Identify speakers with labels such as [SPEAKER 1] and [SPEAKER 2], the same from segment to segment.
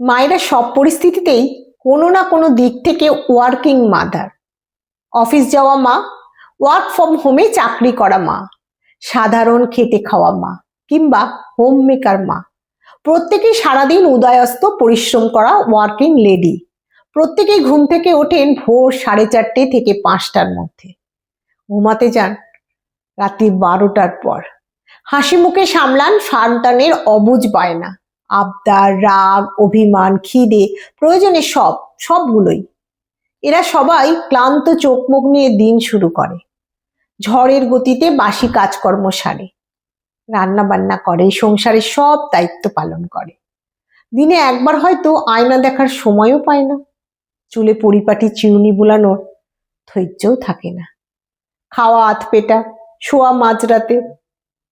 [SPEAKER 1] মায়েরা সব পরিস্থিতিতেই কোনো না কোনো দিক থেকে ওয়ার্কিং মাদার অফিস যাওয়া মা ওয়ার্ক ফ্রম হোমে চাকরি করা মা, সাধারণ খেতে খাওয়া মা, কিংবা হোম মেকার মা। প্রত্যেকেই সারাদিন উদয়স্ত পরিশ্রম করা ওয়ার্কিং লেডি প্রত্যেকেই ঘুম থেকে ওঠেন ভোর সাড়ে চারটে থেকে পাঁচটার মধ্যে। ঘুমাতে যান রাত্রি বারোটার পর। হাসি মুখে সামলান সন্তানের অবুজ বায়না। আবদার, রাগ, অভিমান, খিদে, প্রয়োজনে সব, সবগুলোই। এরা সবাই ক্লান্ত চোখ মুখ নিয়ে দিন শুরু করে। ঝড়ের গতিতে বাসি কাজকর্ম সারে। রান্না বান্না করে সংসারের সব দায়িত্ব পালন করে। দিনে একবার হয়তো আয়না দেখার সময়ও পায় না। চুলে পরিপাটি চিউনি বুলানোর ধৈর্যও থাকে না। খাওয়া আধ পেটা শোয়া মাঝরাতে,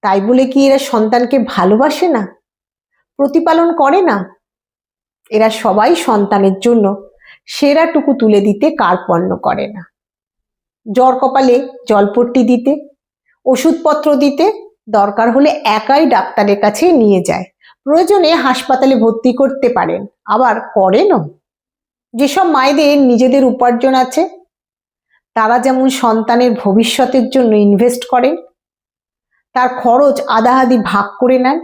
[SPEAKER 1] তাই বলে কি এরা সন্তানকে ভালোবাসে না? প্রতিপালন করে না? এরা সবাই সন্তানের জন্য সেরাটুকু তুলে দিতে কার্পণ্য করে না। জ্বর কপালে জলপট্টি দিতে, ওষুধপত্র দিতে দরকার হলে একাই ডাক্তারের কাছে নিয়ে যায়। প্রয়োজনে হাসপাতালে ভর্তি করতে পারেন, আবার করেনও। যেসব মায়েদের নিজেদের উপার্জন আছে, তারা যেমন সন্তানের ভবিষ্যতের জন্য ইনভেস্ট করেন, তার খরচ আধাআধি ভাগ করে নেন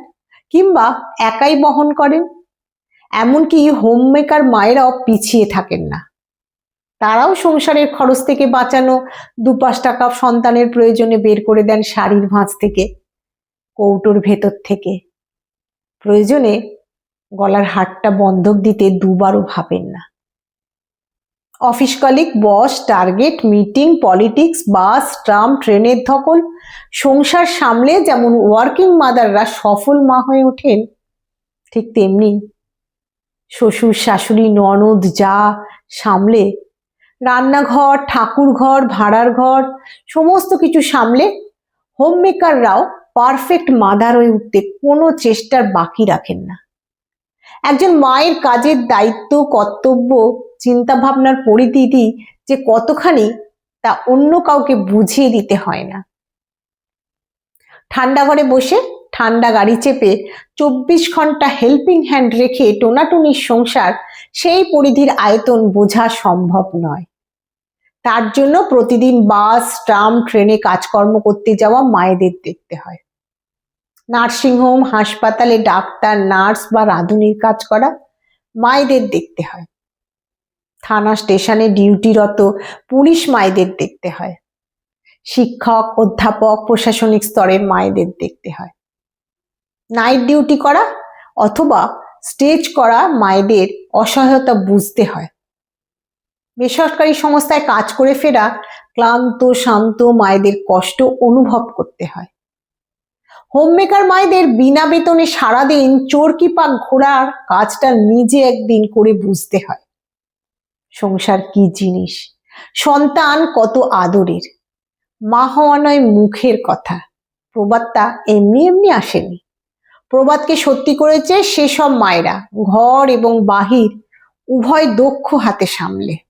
[SPEAKER 1] কিংবা একাই বহন করেন? এমনকি হোম মেকার মায়েরাও পিছিয়ে থাকেন না। তারাও সংসারের খরচ থেকে বাঁচানো দু পাঁচ টাকা সন্তানের প্রয়োজনে বের করে দেন শাড়ির ভাঁজ থেকে, কৌটোর ভেতর থেকে। প্রয়োজনে গলার হাটটা বন্ধক দিতে দুবারও ভাবেন না। Office colleague boss target meeting politics bus tram ট্রেনের ধকল, সংসার সামলে যেমন ওয়ার্কিং মাদাররা সফল মা হয়ে ওঠেন, ঠিক তেমনি শ্বশুর, শাশুড়ি, ননদ যা সামলে, রান্নাঘর ঠাকুর ঘর ভাড়ার ঘর, সমস্ত কিছু সামলে হোম মেকাররাও পারফেক্ট মাদার হয়ে উঠতে কোনো চেষ্টার বাকি রাখেন না। একজন মায়ের কাজের দায়িত্ব, কর্তব্য চিন্তা ভাবনার পরিধিটি যে কতখানি তা অন্য কাউকে বুঝিয়ে দিতে হয় না। ঠান্ডা ঘরে বসে ঠান্ডা গাড়ি চেপে চব্বিশ ঘণ্টা হেল্পিং হ্যান্ড রেখে টোনাটুনির সংসার সেই পরিধির আয়তন বোঝা সম্ভব নয়। তার জন্য প্রতিদিন বাস, ট্রাম, ট্রেনে কাজকর্ম করতে যাওয়া মায়েদের দেখতে হয়। নার্সিংহোম হাসপাতালে ডাক্তার, নার্স বা রাঁধুনির কাজ করা মায়েদের দেখতে হয়। থানা স্টেশনে ডিউটিরত পুলিশ মায়েদের দেখতে হয়। শিক্ষক, অধ্যাপক, প্রশাসনিক স্তরের মায়েদের দেখতে হয়। নাইট ডিউটি করা অথবা স্টেজ করা মায়েদের অসহায়তা বুঝতে হয়। বেসরকারি সংস্থায় কাজ করে ফেরা ক্লান্ত, শান্ত মায়েদের কষ্ট অনুভব করতে হয়। হোমমেকার মায়েদের বিনা বেতনে সারাদিন চোরকি পাক ঘোরার কাজটা নিজে একদিন করে বুঝতে হয়। সংসার কি জিনিস? সন্তান কত আদরের। মা হওয়া নয় মুখের কথা। প্রবাদটা এমনি এমনি আসেনি। প্রবাদকে সত্যি করেছে সেসব মায়েরা, ঘর এবং বাহির উভয় দক্ষ হাতে সামলে।